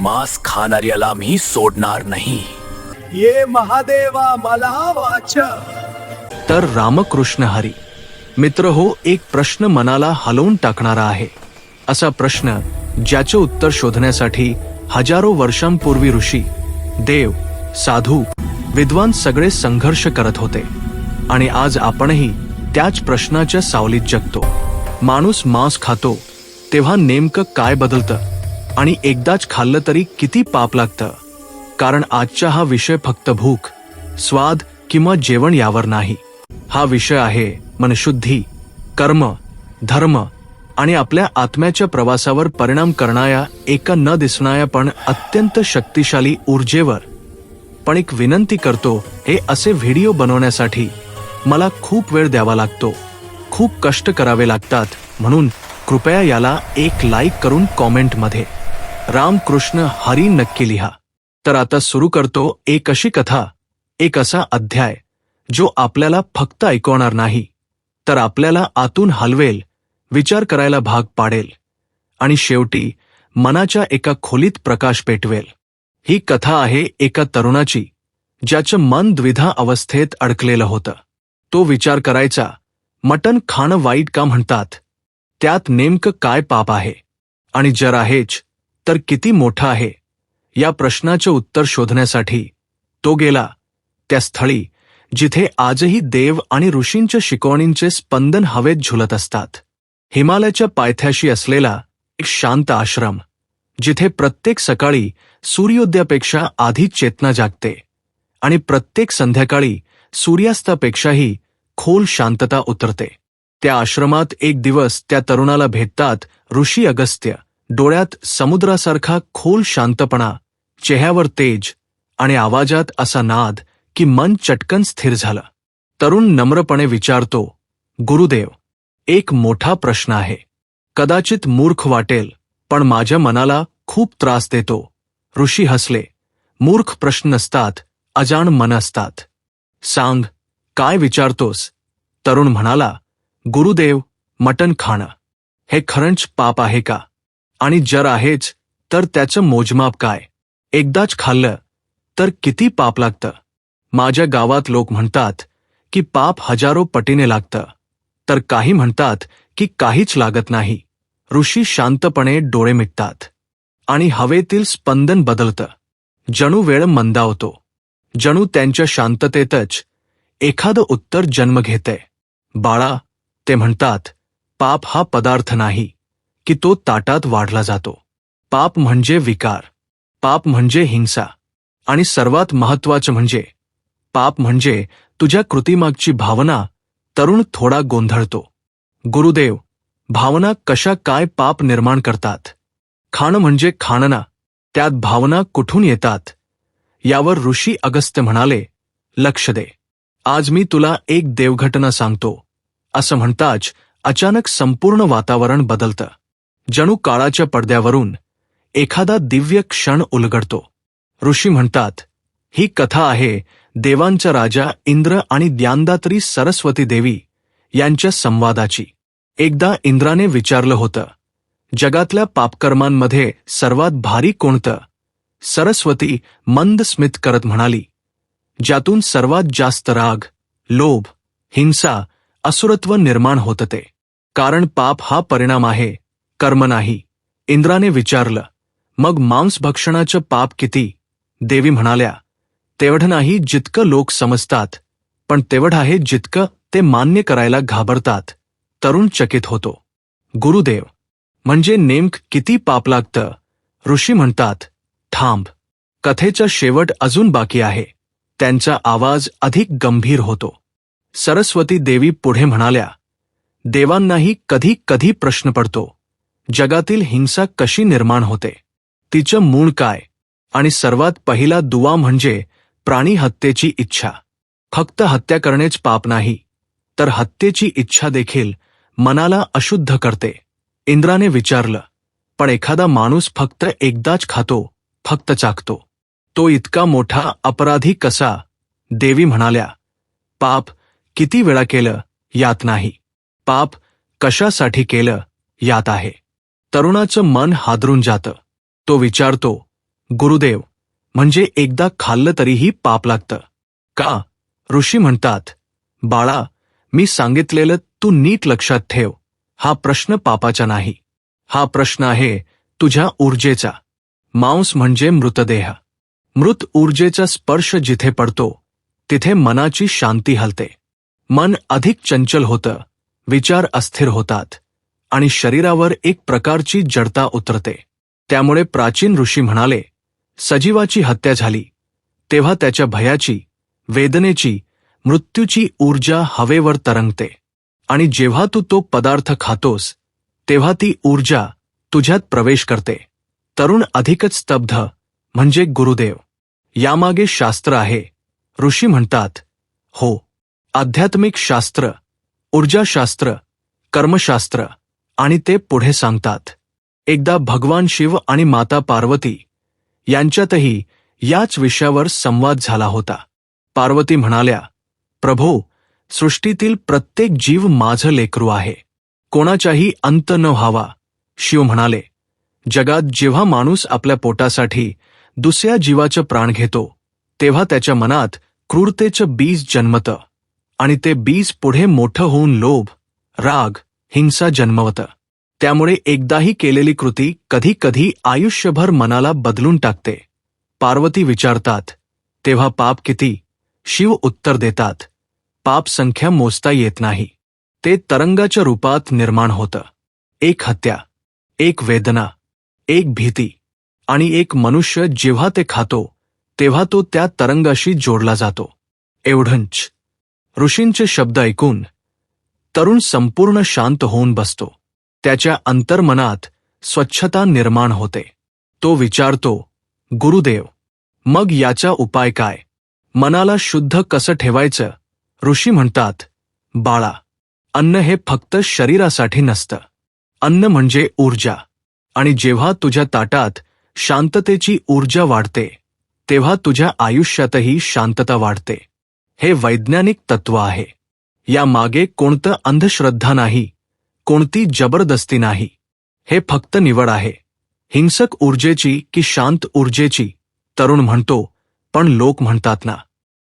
मांस खाणाऱ्याला मी सोडणार नाही. ये महादेवा मला वाच. तर रामकृष्ण हरी मित्र हो एक प्रश्न मनाला हलवून टाकणारा आहे. असा प्रश्न ज्याचे उत्तर शोधण्यासाठी हजारो वर्षांपूर्वी ऋषी देव साधू विद्वान सगळे संघर्ष करत होते. आणि आज आपणही त्याच प्रश्नाच्या सावलीत जगतो. माणूस मांस खातो तेव्हा नेमकं काय बदलतं? आणि एकदाच खाल्लं तरी किती पाप लागतं. कारण आजचा हा विषय फक्त भूक स्वाद किंवा जेवण यावर नाही. हा विषय आहे मनशुद्धी कर्म धर्म आणि आपल्या आत्म्याच्या प्रवासावर परिणाम करणाऱ्या एका न दिसणाऱ्या पण अत्यंत शक्तिशाली ऊर्जेवर. पण एक विनंती करतो हे असे व्हिडिओ बनवण्यासाठी मला खूप वेळ द्यावा लागतो. खूप कष्ट करावे लागतात. म्हणून कृपया याला एक लाईक करून कॉमेंटमध्ये. रामकृष्ण हरी नक्की लिहा. तर आता सुरू करतो एक अशी कथा एक असा अध्याय जो आपल्याला फक्त ऐकवणार नाही तर आपल्याला आतून हलवेल विचार करायला भाग पाडेल आणि शेवटी मनाच्या एका खोलीत प्रकाश पेटवेल. ही कथा आहे एका तरुणाची ज्याचं मन द्विधा अवस्थेत अडकलेलं होतं. तो विचार करायचा मटण खाणं वाईट का म्हणतात? त्यात नेमकं काय पाप आहे? आणि जर आहेच तर किती मोठं आहे? या प्रश्नाचे उत्तर शोधण्यासाठी तो गेला. त्या स्थळी जिथे आजही देव आणि ऋषींच्या शिकवणींचे स्पंदन हवेत झुलत असतात. हिमालयाच्या पायथ्याशी असलेला एक शांत आश्रम जिथे प्रत्येक सकाळी सूर्योदयापेक्षा आधी चेतना जागते आणि प्रत्येक संध्याकाळी सूर्यास्तापेक्षाही खोल शांतता उतरते. त्या आश्रमात एक दिवस त्या तरुणाला भेटतात ऋषी अगस्त्य डोळ्यात समुद्रासारखा खोल शांतपणा चेहऱ्यावर तेज आणि आवाजात असा नाद की मन चटकन स्थिर झालं. तरुण नम्रपणे विचारतो गुरुदेव एक मोठा प्रश्न आहे. कदाचित मूर्ख वाटेल पण माझ्या मनाला खूप त्रास देतो. ऋषी हसले मूर्ख प्रश्न नसतात अजाण मन असतात. सांग काय विचारतोस? तरुण म्हणाला गुरुदेव मटण खाणं. हे खरंच पाप आहे का? आणि जर आहेच तर त्याचं मोजमाप काय? एकदाच खाल्लं तर किती पाप लागतं? माझ्या गावात लोक म्हणतात की पाप हजारो पटीने लागतं. तर काही म्हणतात की काहीच लागत नाही. ऋषी शांतपणे डोळे मिटतात. आणि हवेतील स्पंदन बदलतं. जणू वेळ मंदावतो. जणू त्यांच्या शांततेतच एखादं उत्तर जन्म घेते. बाळा ते म्हणतात पाप हा पदार्थ नाही. की तो ताटात वाढला जातो. पाप म्हणजे विकार पाप म्हणजे हिंसा आणि सर्वात महत्वाचं म्हणजे पाप म्हणजे तुझ्या कृतीमागची भावना तरुण थोडा गोंधळतो. गुरुदेव भावना कशा काय पाप निर्माण करतात? खाणं म्हणजे खाणना त्यात भावना कुठून येतात? यावर ऋषी अगस्त्य म्हणाले लक्ष दे. आज मी तुला एक देवघटना सांगतो. असं म्हणताच अचानक संपूर्ण वातावरण बदलतं. जणू काळाच्या पडद्यावरून एखादा दिव्य क्षण उलगडतो. ऋषी म्हणतात ही कथा आहे देवांचा राजा इंद्र आणि ज्ञानदात्री सरस्वती देवी यांच्या संवादाची. एकदा इंद्राने विचारलं होतं जगातल्या पापकर्मांमध्ये सर्वात भारी कोणतं? सरस्वती मंद स्मित करत म्हणाली ज्यातून सर्वात जास्त राग लोभ हिंसा असुरत्व निर्माण होतं ते. कारण पाप हा परिणाम आहे कर्म नाही. इंद्राने विचारलं मग मांसभक्षणाचं पाप किती? देवी म्हणाल्या तेवढं नाही जितकं लोक समजतात पण तेवढं आहे जितकं ते मान्य करायला घाबरतात. तरुण चकित होतो. गुरुदेव म्हणजे नेमक किती पाप लागतं? ऋषी म्हणतात थांब कथेचा शेवट अजून बाकी आहे. त्यांचा आवाज अधिक गंभीर होतो. सरस्वती देवी पुढे म्हणाल्या देवांनाही कधी कधी प्रश्न पडतो. जगातील हिंसा कशी निर्माण होते? तिचं मूळ काय? आणि सर्वात पहिला दुवा म्हणजे प्राणी हत्येची इच्छा. फक्त हत्या करणेच पाप नाही तर हत्येची इच्छा देखील मनाला अशुद्ध करते. इंद्राने विचारलं पण एखादा माणूस फक्त एकदाच खातो फक्त चाकतो. तो इतका मोठा अपराधी कसा? देवी म्हणाल्या पाप किती वेळा केलं यात नाही. पाप कशासाठी केलं यात आहे? तरुणाचं मन हादरून जातं. तो विचारतो गुरुदेव म्हणजे एकदा खाल्लं तरीही पाप लागतं. का? ऋषी म्हणतात बाळा मी सांगितलेलं तू नीट लक्षात ठेव. हा प्रश्न पापाचा नाही. हा प्रश्न आहे तुझ्या ऊर्जेचा. मांस म्हणजे मृतदेह. मृत ऊर्जेचा स्पर्श जिथे पडतो तिथे मनाची शांती हलते. मन अधिक चंचल होतं. विचार अस्थिर होतात. आणि शरीरावर एक प्रकारची जडता उतरते. त्यामुळे प्राचीन ऋषी म्हणाले सजीवाची हत्या झाली. तेव्हा त्याच्या भयाची वेदनेची मृत्यूची ऊर्जा हवेवर तरंगते. आणि जेव्हा तू तो पदार्थ खातोस तेव्हा ती ऊर्जा तुझ्यात प्रवेश करते. तरुण अधिकच स्तब्ध म्हणजे गुरुदेव. यामागे शास्त्र आहे. ऋषी म्हणतात हो. आध्यात्मिक शास्त्र ऊर्जाशास्त्र कर्मशास्त्र आणि ते पुढे सांगतात एकदा भगवान शिव आणि माता पार्वती यांच्यातही याच विषयावर संवाद झाला होता. पार्वती म्हणाल्या प्रभो सृष्टीतील प्रत्येक जीव माझं लेकरू आहे. कोणाच्याही अंत न व्हावा. शिव म्हणाले जगात जेव्हा माणूस आपल्या पोटासाठी दुसऱ्या जीवाचं प्राण घेतो तेव्हा त्याच्या मनात क्रूरतेचं बीज जन्मतं आणि ते बीज पुढे मोठं होऊन लोभ राग हिंसा जन्मवतं. त्यामुळे एकदाही केलेली कृती कधी कधी आयुष्यभर मनाला बदलून टाकते. पार्वती विचारतात तेव्हा पाप किती? शिव उत्तर देतात. पाप संख्या मोजता येत नाही. ते तरंगाच्या रूपात निर्माण होतं. एक हत्या एक वेदना एक भीती आणि एक मनुष्य जेव्हा ते खातो तेव्हा तो त्या तरंगाशी जोडला जातो. एवढंच. ऋषींचे शब्द ऐकून तरुण संपूर्ण शांत होऊन बसतो. त्याच्या अंतर्मनात स्वच्छता निर्माण होते. तो विचारतो गुरुदेव मग याचा उपाय काय? मनाला शुद्ध कसं ठेवायचं? ऋषी म्हणतात बाळा अन्न हे फक्त शरीरासाठी नसतं. अन्न म्हणजे ऊर्जा. आणि जेव्हा तुझ्या ताटात शांततेची ऊर्जा वाढते तेव्हा तुझ्या आयुष्यातही शांतता वाढते. हे वैज्ञानिक तत्व आहे. यामागे कोणतं अंधश्रद्धा नाही कोणती जबरदस्ती नाही. हे फक्त निवड आहे. हिंसक ऊर्जेची की शांत ऊर्जेची तरुण म्हणतो पण लोक म्हणतात ना.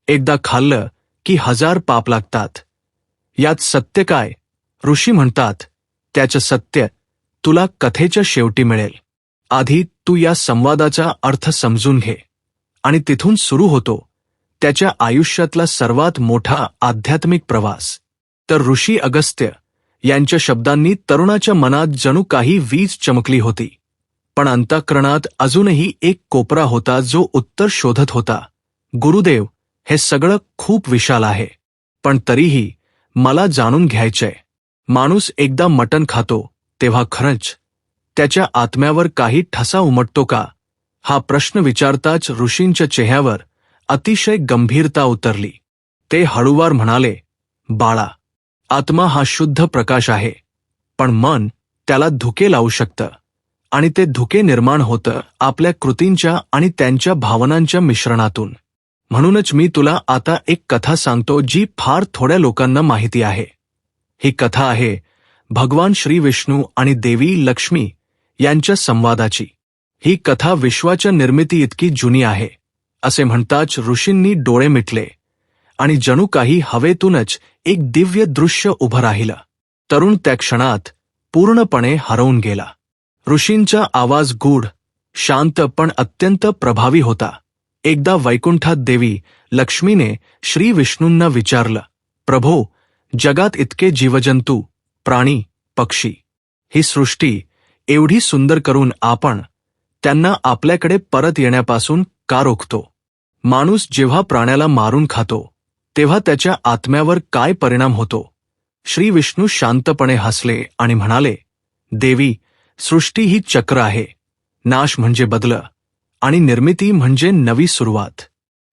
एकदा खाल्लं की हजार पाप लागतात. यात सत्य काय? ऋषी म्हणतात त्याचं सत्य तुला कथेच्या शेवटी मिळेल. आधी तू या संवादाचा अर्थ समजून घे. आणि तिथून सुरू होतो. त्याच्या आयुष्यातला सर्वात मोठा आध्यात्मिक प्रवास. तर ऋषी अगस्त्य यांच्या शब्दांनी तरुणाच्या मनात जणू काही वीज चमकली होती. पण अंतःकरणात अजूनही एक कोपरा होता जो उत्तर शोधत होता. गुरुदेव हे सगळं खूप विशाल आहे. पण तरीही मला जाणून घ्यायचंय. माणूस एकदा मटण खातो तेव्हा खरंच त्याच्या आत्म्यावर काही ठसा उमटतो का? हा प्रश्न विचारताच ऋषींच्या चेहऱ्यावर अतिशय गंभीरता उतरली. ते हळूवार म्हणाले बाळा आत्मा हा शुद्ध प्रकाश आहे पण मन त्याला धुके लावू शकतं आणि ते धुके निर्माण होतं आपल्या कृतींच्या आणि त्यांच्या भावनांच्या मिश्रणातून. म्हणूनच मी तुला आता एक कथा सांगतो जी फार थोड्या लोकांना माहिती आहे. ही कथा आहे भगवान श्री विष्णू आणि देवी लक्ष्मी यांच्या संवादाची. ही कथा विश्वाच्या निर्मिती इतकी जुनी आहे. असे म्हणताच ऋषींनी डोळे मिटले आणि जणू काही हवेतूनच एक दिव्य दृश्य उभं राहिलं. तरुण त्या क्षणात पूर्णपणे हरवून गेला. ऋषींचा आवाज गूढ शांत पण अत्यंत प्रभावी होता. एकदा वैकुंठात देवी लक्ष्मीने श्री विष्णूंना विचारलं प्रभो जगात इतके जीवजंतू प्राणी पक्षी ही सृष्टी एवढी सुंदर करून आपण त्यांना आपल्याकडे परत येण्यापासून का रोखतो? माणूस जेव्हा प्राण्याला मारून खातो तेव्हा त्याच्या आत्म्यावर काय परिणाम होतो? श्री विष्णू शांतपणे हसले आणि म्हणाले देवी सृष्टी ही चक्र आहे. नाश म्हणजे बदल आणि निर्मिती म्हणजे नवी सुरुवात.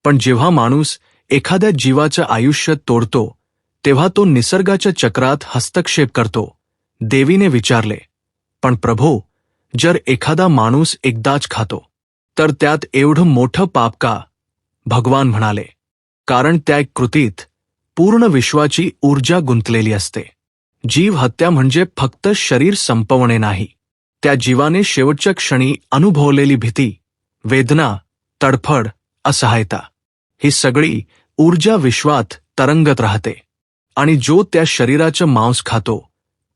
पण जेव्हा माणूस एखाद्या जीवाचं आयुष्य तोडतो तेव्हा तो निसर्गाच्या चक्रात हस्तक्षेप करतो. देवीने विचारले पण प्रभो जर एखादा माणूस एकदाच खातो तर त्यात एवढं मोठं पाप का? भगवान म्हणाले कारण त्या कृतीत पूर्ण विश्वाची ऊर्जा गुंतलेली असते. जीव हत्या म्हणजे फक्त शरीर संपवणे नाही. त्या जीवाने शेवटच्या क्षणी अनुभवलेली भीती वेदना तडफड असहायता ही सगळी ऊर्जा विश्वात तरंगत राहते. आणि जो त्या शरीराचं मांस खातो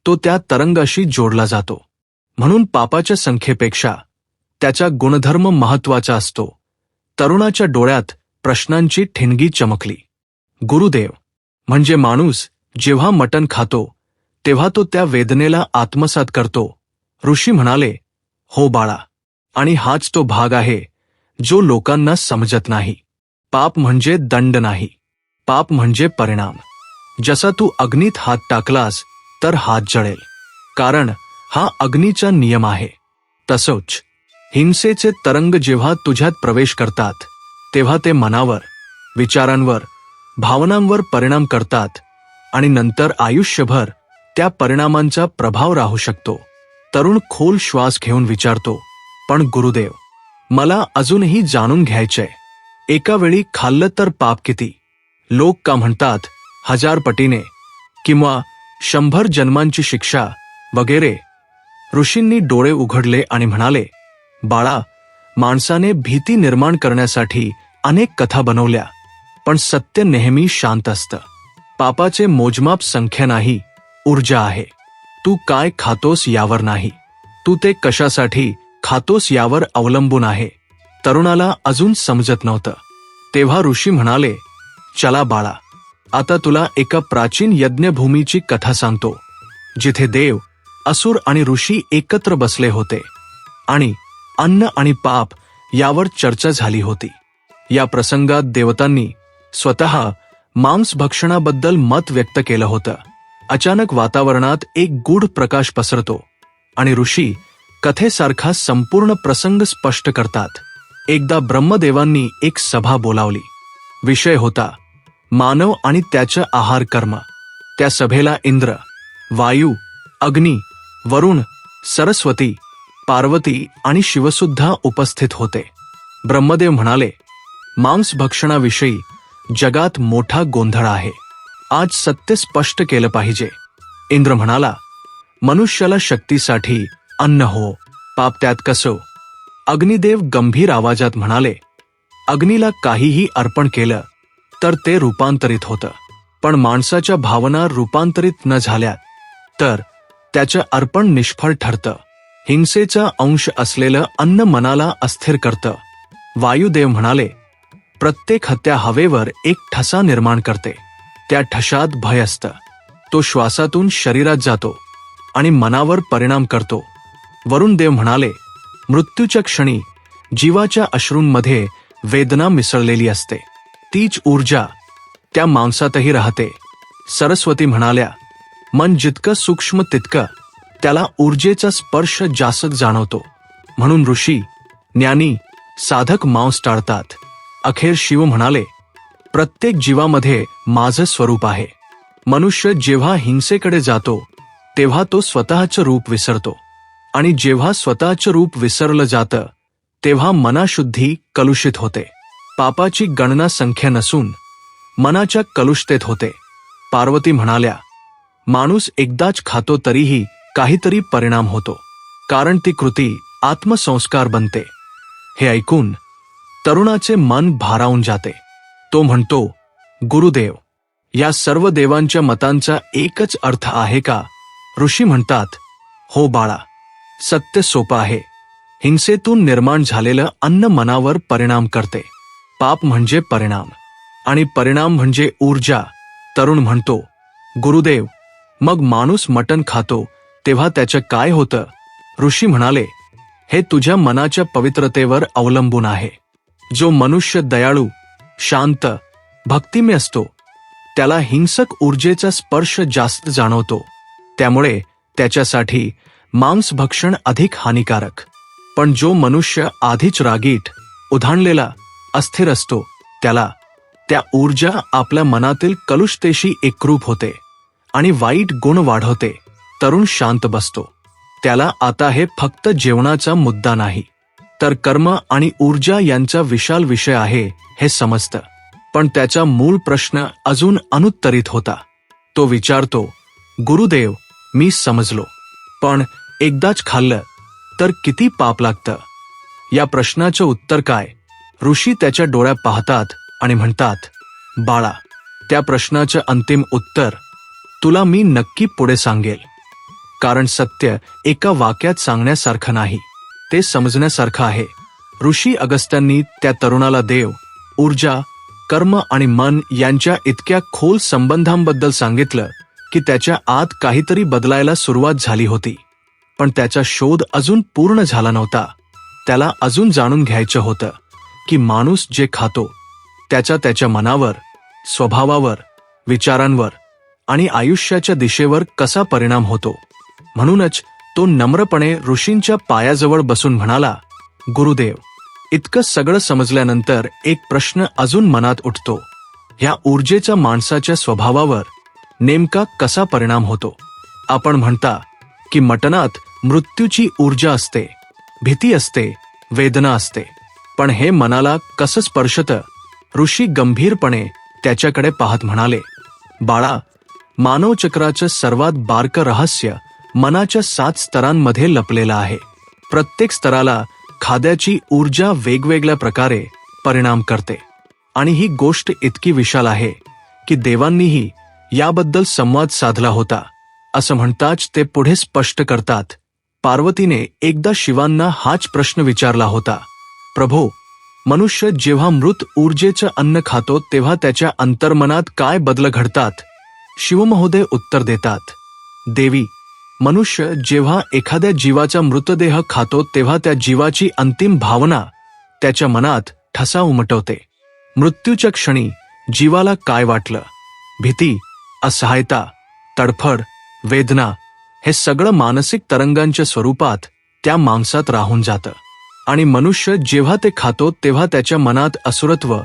तो त्या तरंगाशी जोडला जातो. म्हणून पापाच्या संख्येपेक्षा त्याचा गुणधर्म महत्त्वाचा असतो. तरुणाच्या डोळ्यात प्रश्नांची ठिणगी चमकली. गुरुदेव म्हणजे माणूस जेव्हा मटण खातो तेव्हा तो त्या वेदनेला आत्मसात करतो. ऋषी म्हणाले हो बाळा आणि हाच तो भाग आहे जो लोकांना समजत नाही. पाप म्हणजे दंड नाही. पाप म्हणजे परिणाम. जसा तू अग्नीत हात टाकलास तर हात जळेल. कारण हा अग्नीचा नियम आहे. तसोच हिंसेचे तरंग जेव्हा तुझ्यात प्रवेश करतात तेव्हा ते मनावर विचारांवर भावनांवर परिणाम करतात आणि नंतर आयुष्यभर त्या परिणामांचा प्रभाव राहू शकतो. तरुण खोल श्वास घेऊन विचारतो पण गुरुदेव मला अजूनही जाणून घ्यायचंय. एका वेळी खाल्लं तर पाप किती लोक का म्हणतात हजार पटीने. किंवा शंभर जन्मांची शिक्षा वगैरे ऋषींनी डोळे उघडले आणि म्हणाले बाळा माणसाने भीती निर्माण करण्यासाठी अनेक कथा बनवल्या पण सत्य नेहमी शांत असतं. पापाचे मोजमाप संख्या नाही ऊर्जा आहे. तू काय खातोस यावर नाही. तू ते कशासाठी खातोस यावर अवलंबून आहे. तरुणाला अजून समजत नव्हतं. तेव्हा ऋषी म्हणाले चला बाळा आता तुला एका प्राचीन यज्ञभूमीची कथा सांगतो. जिथे देव असुर आणि ऋषी एकत्र बसले होते आणि अन्न आणि पाप यावर चर्चा झाली होती. या प्रसंगात देवतांनी स्वतः मांस भक्षणाबद्दल मत व्यक्त केलं होतं. अचानक वातावरणात एक गूढ प्रकाश पसरतो आणि ऋषी कथेसारखा संपूर्ण प्रसंग स्पष्ट करतात. एकदा ब्रह्मदेवांनी एक सभा बोलावली. विषय होता मानव आणि त्याचं आहार कर्म. त्या सभेला इंद्र वायू अग्नी वरुण सरस्वती पार्वती आणि शिवसुद्धा उपस्थित होते. ब्रह्मदेव म्हणाले मांस भक्षणाविषयी जगात मोठा गोंधळ आहे. आज सत्य स्पष्ट केलं पाहिजे. इंद्र म्हणाला मनुष्याला शक्तीसाठी अन्न हो पाप त्यात कसो. अग्निदेव गंभीर आवाजात म्हणाले अग्नीला काहीही अर्पण केलं तर ते रूपांतरित होतं. पण माणसाच्या भावना रूपांतरित न झाल्या तर त्याचं अर्पण निष्फळ ठरतं. हिंसेचा अंश असलेलं अन्न मनाला अस्थिर करतं. वायुदेव म्हणाले प्रत्येक हत्या हवेवर एक ठसा निर्माण करते. त्या ठशात भय असतं. तो श्वासातून शरीरात जातो आणि मनावर परिणाम करतो. वरुण देव म्हणाले मृत्यूच्या क्षणी जीवाच्या अश्रूंमध्ये वेदना मिसळलेली असते. तीच ऊर्जा त्या मांसातही राहते. सरस्वती म्हणाल्या मन जितकं सूक्ष्म तितकं त्याला ऊर्जेचा स्पर्श जास्त जाणवतो. म्हणून ऋषी ज्ञानी साधक मांस टाळतात. अखेर शिव म्हणाले प्रत्येक जीवामध्ये माझं स्वरूप आहे. मनुष्य जेव्हा हिंसेकडे जातो तेव्हा तो स्वतःचं रूप विसरतो. आणि जेव्हा स्वतःचं रूप विसरलं जातं तेव्हा मनाशुद्धी कलुषित होते. पापाची गणना संख्या नसून मनाच्या कलुषतेत होते. पार्वती म्हणाल्या माणूस एकदाच खातो तरीही काहीतरी परिणाम होतो. कारण ती कृती आत्मसंस्कार बनते. हे ऐकून तरुणाचे मन भारावून जाते. तो म्हणतो गुरुदेव या सर्व देवांच्या मतांचा एकच अर्थ आहे का? ऋषी म्हणतात हो बाळा सत्य सोपं आहे. हिंसेतून निर्माण झालेलं अन्न मनावर परिणाम करते. पाप म्हणजे परिणाम. आणि परिणाम म्हणजे ऊर्जा. तरुण म्हणतो गुरुदेव मग माणूस मटण खातो तेव्हा त्याचं काय होतं? ऋषी म्हणाले हे तुझ्या मनाच्या पवित्रतेवर अवलंबून आहे. जो मनुष्य दयाळू शांत भक्तिमय असतो त्याला हिंसक ऊर्जेचा स्पर्श जास्त जाणवतो. त्यामुळे त्याच्यासाठी मांस भक्षण अधिक हानिकारक. पण जो मनुष्य आधीच रागीट उधाणलेला अस्थिर असतो त्याला त्या ऊर्जा आपल्या मनातील कलुषतेशी एकरूप होते आणि वाईट गुण वाढवते. तरुण शांत बसतो. त्याला आता हे फक्त जेवणाचा मुद्दा नाही. तर कर्म आणि ऊर्जा यांचा विशाल विषय आहे हे समजतं. पण त्याचा मूळ प्रश्न अजून अनुत्तरित होता. तो विचारतो गुरुदेव मी समजलो. पण एकदाच खाल्लं तर किती पाप लागतं या प्रश्नाचं उत्तर काय? ऋषी त्याच्या डोळ्या पाहतात आणि म्हणतात बाळा त्या प्रश्नाचं अंतिम उत्तर तुला मी नक्की पुढे सांगेल. कारण सत्य एका वाक्यात सांगण्यासारखं नाही. ते समजण्यासारखं आहे. ऋषी अगस्त्यांनी त्या तरुणाला देव ऊर्जा कर्म आणि मन यांच्या इतक्या खोल संबंधांबद्दल सांगितलं की त्याच्या आत काहीतरी बदलायला सुरुवात झाली होती. पण त्याचा शोध अजून पूर्ण झाला नव्हता. त्याला अजून जाणून घ्यायचं होतं की माणूस जे खातो त्याचा त्याच्या मनावर स्वभावावर विचारांवर आणि आयुष्याच्या दिशेवर कसा परिणाम होतो. म्हणूनच तो नम्रपणे ऋषींच्या पायाजवळ बसून म्हणाला गुरुदेव इतकं सगळं समजल्यानंतर एक प्रश्न अजून मनात उठतो. ह्या ऊर्जेचा माणसाच्या स्वभावावर नेमका कसा परिणाम होतो? आपण म्हणता की मटणात मृत्यूची ऊर्जा असते भीती असते वेदना असते. पण हे मनाला कसं स्पर्शतं? ऋषी गंभीरपणे त्याच्याकडे पाहत म्हणाले बाळा मानवचक्राचं सर्वात बारकं रहस्य मनाच्या सात स्तरांमध्ये लपलेला आहे. प्रत्येक स्तराला खाद्याची ऊर्जा वेगवेगळ्या प्रकारे परिणाम करते. आणि ही गोष्ट इतकी विशाल आहे की देवांनीही याबद्दल संवाद साधला होता. असं म्हणताच ते पुढे स्पष्ट करतात. पार्वतीने एकदा शिवांना हाच प्रश्न विचारला होता. प्रभो मनुष्य जेव्हा मृत ऊर्जेचं अन्न खातो तेव्हा त्याच्या अंतर्मनात काय बदल घडतात? शिवमहोदय उत्तर देतात. देवी मनुष्य जेव्हा एखाद्या जीवाचा मृतदेह खातो तेव्हा त्या जीवाची अंतिम भावना त्याच्या मनात ठसा उमटवते. मृत्यूच्या क्षणी जीवाला काय वाटलं? भीती असहायता तडफड वेदना हे सगळं मानसिक तरंगांच्या स्वरूपात त्या मांसात राहून जातं. आणि मनुष्य जेव्हा ते खातो तेव्हा त्याच्या मनात असुरत्व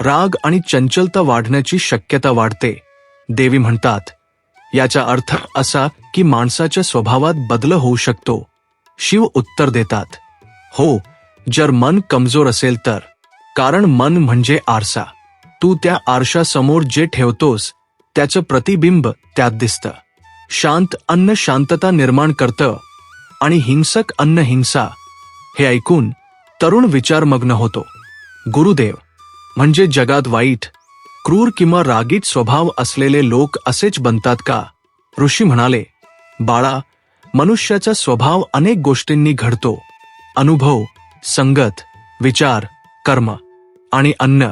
राग आणि चंचलता वाढण्याची शक्यता वाढते. देवी म्हणतात याचा अर्थ असा की माणसाच्या स्वभावात बदल होऊ शकतो. शिव उत्तर देतात हो जर मन कमजोर असेल तर. कारण मन म्हणजे आरसा. तू त्या आरशासमोर जे ठेवतोस त्याचं प्रतिबिंब त्यात दिसतं. शांत अन्न शांतता निर्माण करतं आणि हिंसक अन्न हिंसा. हे ऐकून तरुण विचारमग्न होतो. गुरुदेव म्हणजे जगात वाईट क्रूर किंवा रागीट स्वभाव असलेले लोक असेच बनतात का? ऋषी म्हणाले बाळा मनुष्याचा स्वभाव अनेक गोष्टींनी घडतो. अनुभव संगत विचार कर्म आणि अन्न.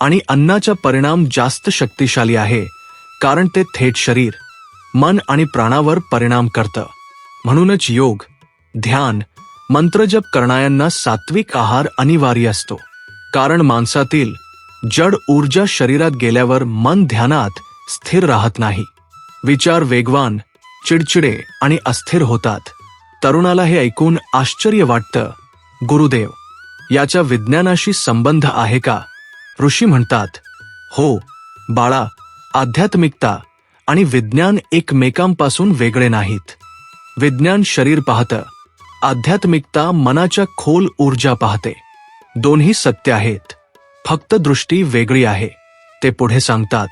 आणि अन्नाचा परिणाम जास्त शक्तिशाली आहे कारण ते थेट शरीर मन आणि प्राणावर परिणाम करतं. म्हणूनच योग ध्यान मंत्रजप करणाऱ्यांना सात्विक आहार अनिवार्य असतो. कारण माणसातील जड ऊर्जा शरीरात गेल्यावर मन ध्यानात स्थिर राहत नाही. विचार वेगवान चिडचिडे आणि अस्थिर होतात. तरुणाला हे ऐकून आश्चर्य वाटतं. गुरुदेव याच्या विज्ञानाशी संबंध आहे का? ऋषी म्हणतात हो बाळा आध्यात्मिकता आणि विज्ञान एकमेकांपासून वेगळे नाहीत. विज्ञान शरीर पाहतं आध्यात्मिकता मनाच्या खोल ऊर्जा पाहते. दोन्ही सत्य आहेत फक्त दृष्टी वेगळी आहे. ते पुढे सांगतात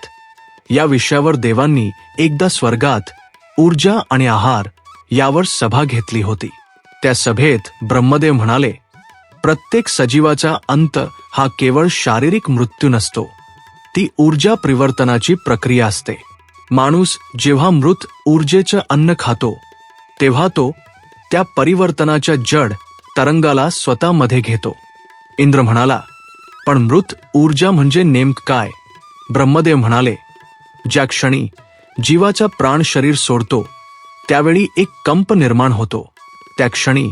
या विषयावर देवांनी एकदा स्वर्गात ऊर्जा आणि आहार यावर सभा घेतली होती. त्या सभेत ब्रह्मदेव म्हणाले प्रत्येक सजीवाचा अंत हा केवळ शारीरिक मृत्यू नसतो. ती ऊर्जा परिवर्तनाची प्रक्रिया असते. माणूस जेव्हा मृत ऊर्जेचं अन्न खातो तेव्हा तो त्या परिवर्तनाच्या जड तरंगाला स्वतःमध्ये घेतो. इंद्र म्हणाला पण मृत ऊर्जा म्हणजे नेमक काय? ब्रह्मदेव म्हणाले ज्या क्षणी जीवाचा प्राण शरीर सोडतो त्यावेळी एक कंप निर्माण होतो. त्या क्षणी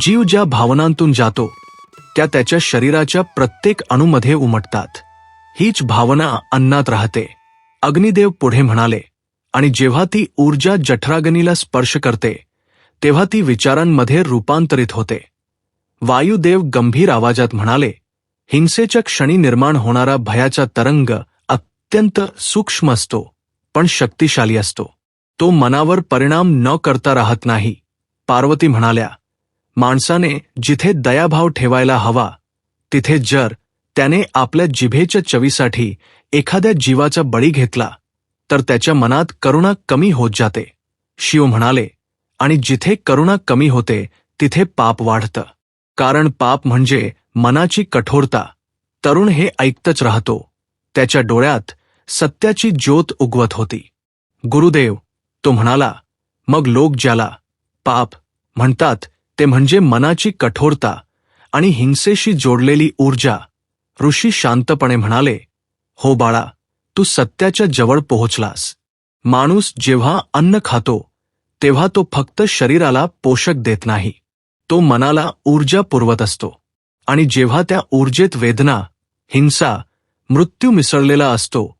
जीव ज्या भावनांतून जातो त्या त्याच्या शरीराच्या प्रत्येक अणूमध्ये उमटतात. हीच भावना अन्नात राहते. अग्निदेव पुढे म्हणाले आणि जेव्हा ती ऊर्जा जठरागनीला स्पर्श करते तेव्हा ती विचारांमध्ये रूपांतरित होते. वायुदेव गंभीर आवाजात म्हणाले हिंसेच्या क्षणी निर्माण होणारा भयाचा तरंग अत्यंत सूक्ष्म असतो. पण शक्तिशाली असतो. तो मनावर परिणाम न करता राहत नाही. पार्वती म्हणाल्या माणसाने जिथे दयाभाव ठेवायला हवा तिथे जर त्याने आपल्या जिभेच्या चवीसाठी एखाद्या जीवाचा बळी घेतला तर त्याच्या मनात करुणा कमी होत जाते. शिव म्हणाले आणि जिथे करुणा कमी होते तिथे पाप वाढतं. कारण पाप म्हणजे मनाची कठोरता. तरुण हे ऐकतच राहतो. त्याच्या डोळ्यात सत्याची ज्योत उगवत होती. गुरुदेव तो म्हणाला मग लोक ज्याला पाप म्हणतात ते म्हणजे मनाची कठोरता आणि हिंसेशी जोडलेली ऊर्जा. ऋषी शांतपणे म्हणाले हो बाळा तू सत्याच्या जवळ पोहोचलास. माणूस जेव्हा अन्न खातो तेव्हा तो फक्त शरीराला पोषक देत नाही. तो मनाला ऊर्जा पुरवत असतो. आणि जेव्हा त्या ऊर्जेत वेदना हिंसा मृत्यू मिसळलेला असतो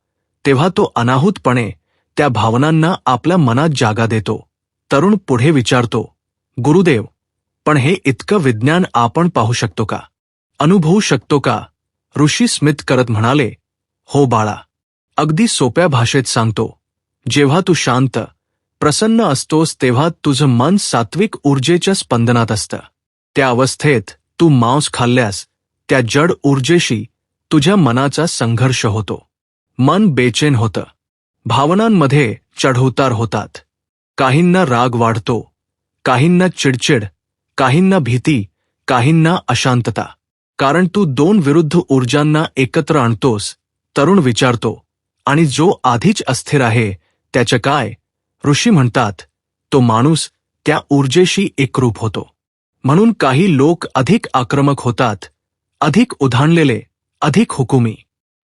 तेव्हा तो अनाहूतपणे त्या भावनांना आपल्या मनात जागा देतो. तरुण पुढे विचारतो गुरुदेव पण हे इतकं विज्ञान आपण पाहू शकतो का? अनुभवू शकतो का? ऋषी स्मित करत म्हणाले हो बाळा. अगदी सोप्या भाषेत सांगतो जेव्हा तू शांत प्रसन्न असतोस तेव्हा तुझं मन सात्विक ऊर्जेच्या स्पंदनात असतं. त्या अवस्थेत तू मांस खाल्ल्यास त्या जड ऊर्जेशी तुझ्या मनाचा संघर्ष होतो. मन बेचैन होतं. भावनांमध्ये चढउतार होतात. काहींना राग वाढतो. काहींना चिडचिड. काहींना भीती. काहींना अशांतता. कारण तू दोन विरुद्ध ऊर्जांना एकत्र आणतोस तरुण विचारतो आणि जो आधीच अस्थिर आहे त्याचं काय? ऋषी म्हणतात तो माणूस त्या ऊर्जेशी एकरूप होतो. म्हणून काही लोक अधिक आक्रमक होतात अधिक उधाणलेले अधिक हुकुमी.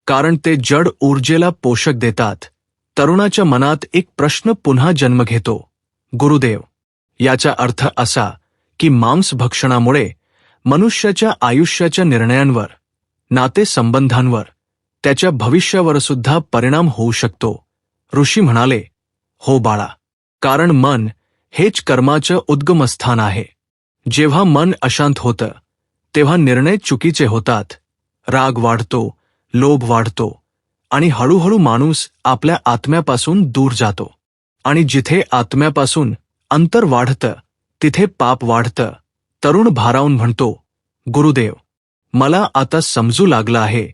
कारण ते जड ऊर्जेला पोषक देतात. तरुणाच्या मनात एक प्रश्न पुन्हा जन्म घेतो. गुरुदेव याचा अर्थ असा की मांसभक्षणामुळे मनुष्याच्या आयुष्याच्या निर्णयांवर नातेसंबंधांवर त्याच्या भविष्यावर सुद्धा परिणाम होऊ शकतो. ऋषी म्हणाले हो बाळा कारण मन हेच कर्माचं उद्गमस्थान आहे. जेव्हा मन अशांत होतं तेव्हा निर्णय चुकीचे होतात. राग वाढतो लोभ वाढतो आणि हळूहळू माणूस आपल्या आत्म्यापासून दूर जातो. आणि जिथे आत्म्यापासून अंतर वाढतं तिथे पाप वाढतं तरुण भारावून म्हणतो गुरुदेव मला आता समजू लागलं आहे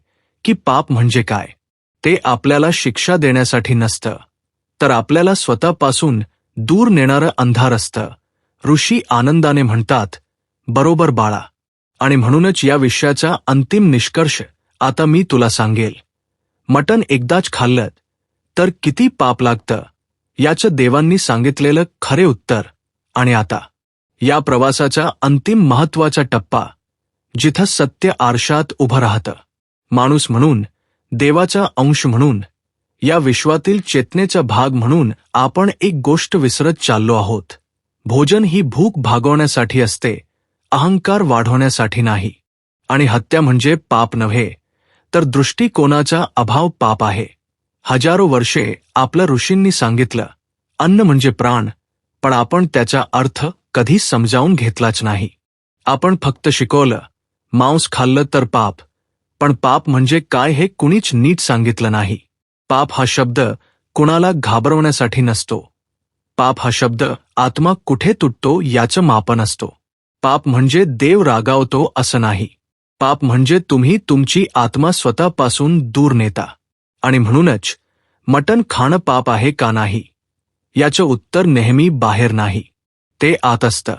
की पाप म्हणजे काय. ते आपल्याला शिक्षा देण्यासाठी नसतं तर आपल्याला स्वतःपासून दूर नेणारं अंधार असतं. ऋषी आनंदाने म्हणतात बरोबर बाळा. आणि म्हणूनच या विषयाचा अंतिम निष्कर्ष आता मी तुला सांगेल. मटण एकदाच खाल्लं तर किती पाप लागतं याचं देवांनी सांगितलेलं खरे उत्तर. आणि आता या प्रवासाचा अंतिम महत्त्वाचा टप्पा जिथं सत्य आरशात उभं राहतं. माणूस म्हणून देवाचा अंश म्हणून या विश्वातील चेतनेचा भाग म्हणून आपण एक गोष्ट विसरत चाललो आहोत. भोजन ही भूक भागवण्यासाठी असते अहंकार वाढवण्यासाठी नाही. आणि हत्या म्हणजे पाप नव्हे. तर दृष्टिकोनाचा अभाव पाप आहे. हजारो वर्षे आपल्या ऋषींनी सांगितलं अन्न म्हणजे प्राण पण आपण त्याचा अर्थ कधी समजावून घेतलाच नाही. आपण फक्त शिकवलं मांस खाल्लं तर पाप पण पाप म्हणजे काय हे कुणीच नीट सांगितलं नाही. पाप हा शब्द कुणाला घाबरवण्यासाठी नसतो. पाप हा शब्द आत्मा कुठे तुटतो याचं मापन असतो. पाप म्हणजे देव रागावतो असं नाही. पाप म्हणजे तुम्ही तुमची आत्मा स्वतःपासून दूर नेता. आणि म्हणूनच मटण खाणं पाप आहे का नाही? याचं उत्तर नेहमी बाहेर नाही. ते आत असतं.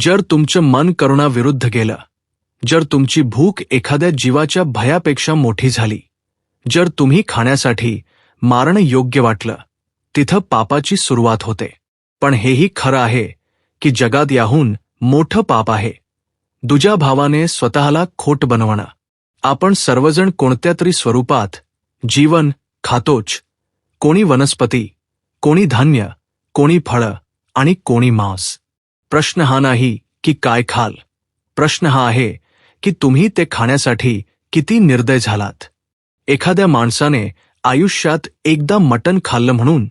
जर तुमचं मन करुणाविरुद्ध गेलं जर तुमची भूक एखाद्या जीवाच्या भयापेक्षा मोठी झाली जर तुम्ही खाण्यासाठी मारणं योग्य वाटलं तिथं पापाची सुरुवात होते. पण हेही खरं आहे की जगात याहून मोठं पाप आहे. दुजा भावाने स्वतःला खोट बनवणं. आपण सर्वजण कोणत्या तरी स्वरूपात जीवन खातोच. कोणी वनस्पती कोणी धान्य कोणी फळं आणि कोणी मांस. प्रश्न हा नाही की काय खाल. प्रश्न हा आहे की तुम्ही ते खाण्यासाठी किती निर्दय झालात. एखाद्या माणसाने आयुष्यात एकदा मटण खाल्लं म्हणून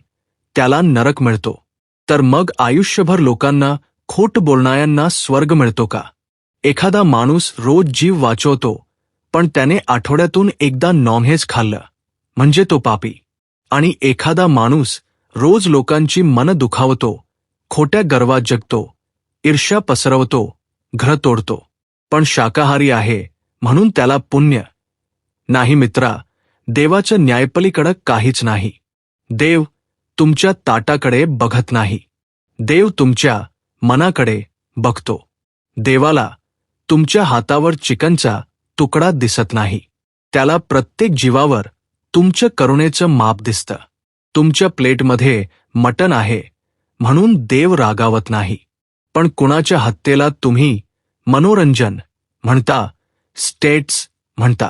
त्याला नरक मिळतो. तर मग आयुष्यभर लोकांना खोट बोलणाऱ्यांना स्वर्ग मिळतो का? एखादा माणूस रोज जीव वाचवतो पण त्याने आठवड्यातून एकदा नॉनव्हेज खाल्लं म्हणजे तो पापी. आणि एखादा माणूस रोज लोकांची मन दुखावतो खोट्या गर्वात जगतो ईर्ष्या पसरवतो घर तोडतो. पण शाकाहारी आहे म्हणून त्याला पुण्य. नाही मित्रा देवाच्या न्यायपलीकडं काहीच नाही. देव तुमच्या ताटाकडे बघत नाही. देव तुमच्या मनाकडे बघतो. देवाला तुमच्या हातावर चिकनचा तुकडा दिसत नाही. त्याला प्रत्येक जीवावर तुमच्या करुणेचं माप दिसतं. तुमच्या प्लेटमध्ये मटण आहे म्हणून देव रागावत नाही. पण कुणाच्या हत्येला तुम्ही मनोरंजन म्हणता स्टेट्स म्हणता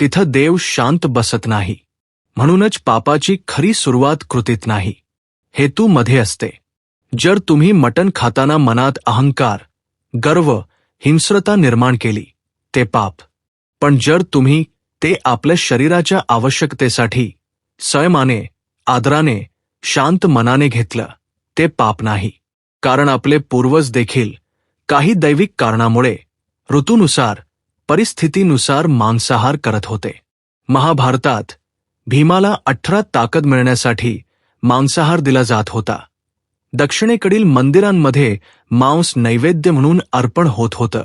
तिथं देव शांत बसत नाही. म्हणूनच पापाची खरी सुरुवात कृतीत नाही. हेतू मध्ये असते. जर तुम्ही मटण खाताना मनात अहंकार गर्व हिंस्रता निर्माण केली ते पाप. पण जर तुम्ही ते आपल्या शरीराच्या आवश्यकतेसाठी संयमाने आदराने शांत मनाने घेतलं ते पाप नाही. कारण आपले पूर्वज देखील काही दैविक कारणामुळे ऋतूनुसार परिस्थितीनुसार मांसाहार करत होते. महाभारतात भीमाला अठरा ताकद मिळण्यासाठी मांसाहार दिला जात होता. दक्षिणेकडील मंदिरांमध्ये मांस नैवेद्य म्हणून अर्पण होत होतं.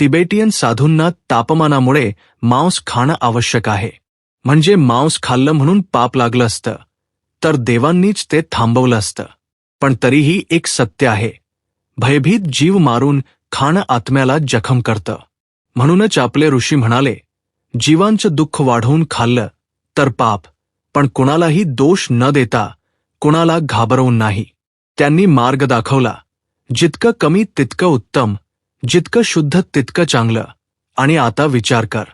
तिबेटियन साधूंना तापमानामुळे मांस खाणं आवश्यक आहे. म्हणजे मांस खाल्लं म्हणून पाप लागलं असतं. तर देवांनीच ते थांबवलं असतं. पण तरीही एक सत्य आहे. भयभीत जीव मारून खाणं आत्म्याला जखम करतं. म्हणूनच आपले ऋषी म्हणाले जीवांचं दुःख वाढवून खाल्लं तर पाप पण कुणालाही दोष न देता कुणाला घाबरवून नाही. त्यांनी मार्ग दाखवला. जितकं कमी तितकं उत्तम. जितकं शुद्ध तितकं चांगलं. आणि आता विचार कर.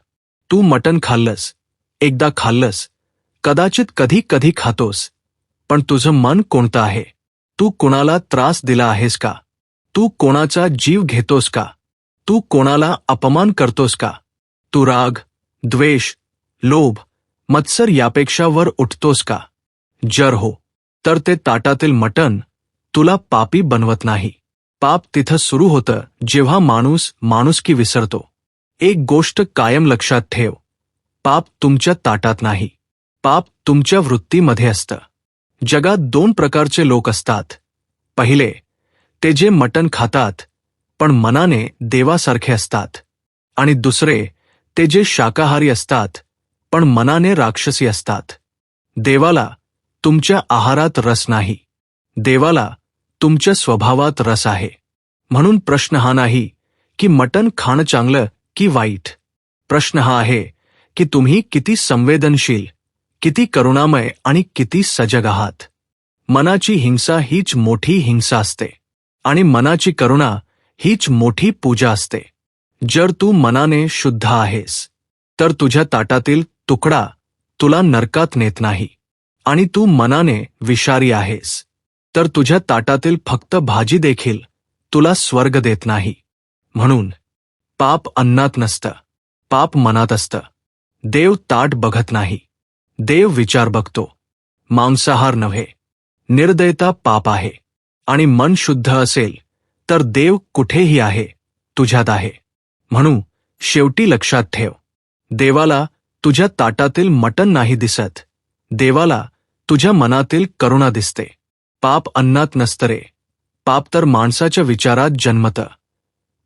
तू मटण खाल्लंस. एकदा खाल्लंस. कदाचित कधी कधी खातोस. पण तुझं मन कोणतं आहे? तू कोणाला त्रास दिला आहेस का? तू कोणाचा जीव घेतोस का? तू कोणाला अपमान करतोस का? तू राग द्वेष लोभ मत्सर यापेक्षा वर उठतोस का? जर हो तर ते ताटातील मटण तुला पापी बनवत नाही. पाप तिथं सुरू होतं जेव्हा माणूस माणुसकी विसरतो. एक गोष्ट कायम लक्षात ठेव. पाप तुमच्या ताटात नाही. पाप तुमच्या वृत्तीमध्ये असतं. जगात दोन प्रकारचे लोक असतात. पहिले ते जे मटण खातात पण मनाने देवासारखे असतात. आणि दुसरे ते जे शाकाहारी असतात पण मनाने राक्षसी असतात. देवाला तुमच्या आहारात रस नाही. देवाला तुमच्या स्वभावात रस आहे. म्हणून प्रश्न हा नाही की मटण खाणं चांगलं की वाईट. प्रश्न हा आहे की तुम्ही किती संवेदनशील किती करुणामय आणि किती सजग आहात. मनाची हिंसा हीच मोठी हिंसा असते. आणि मनाची करुणा हीच मोठी पूजा असते. जर तू मनाने शुद्ध आहेस तर तुझ्या ताटातील तुकडा तुला नरकात नेत नाही. आणि तू मनाने विषारी आहेस. तर तुझ्या ताटातील फक्त भाजी देखील तुला स्वर्ग देत नाही. म्हणून पाप अन्नात नसतं. पाप मनात असतं. देव ताट बघत नाही. देव विचार बघतो. मांसाहार नव्हे. निर्दयता पाप आहे. आणि मन शुद्ध असेल तर देव कुठेही आहे तुझ्यात आहे. म्हणू शेवटी लक्षात ठेव. देवाला तुझ्या ताटातील मटण नाही दिसत. देवाला तुझ्या मनातील करुणा दिसते. पाप अन्नात नसतं रे पाप तर माणसाच्या विचारात जन्मतं.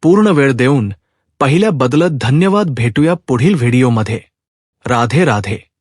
पूर्ण वेळ देऊन पहिल्या बदलत धन्यवाद भेटूया पुढील व्हिडिओमध्ये. राधे राधे.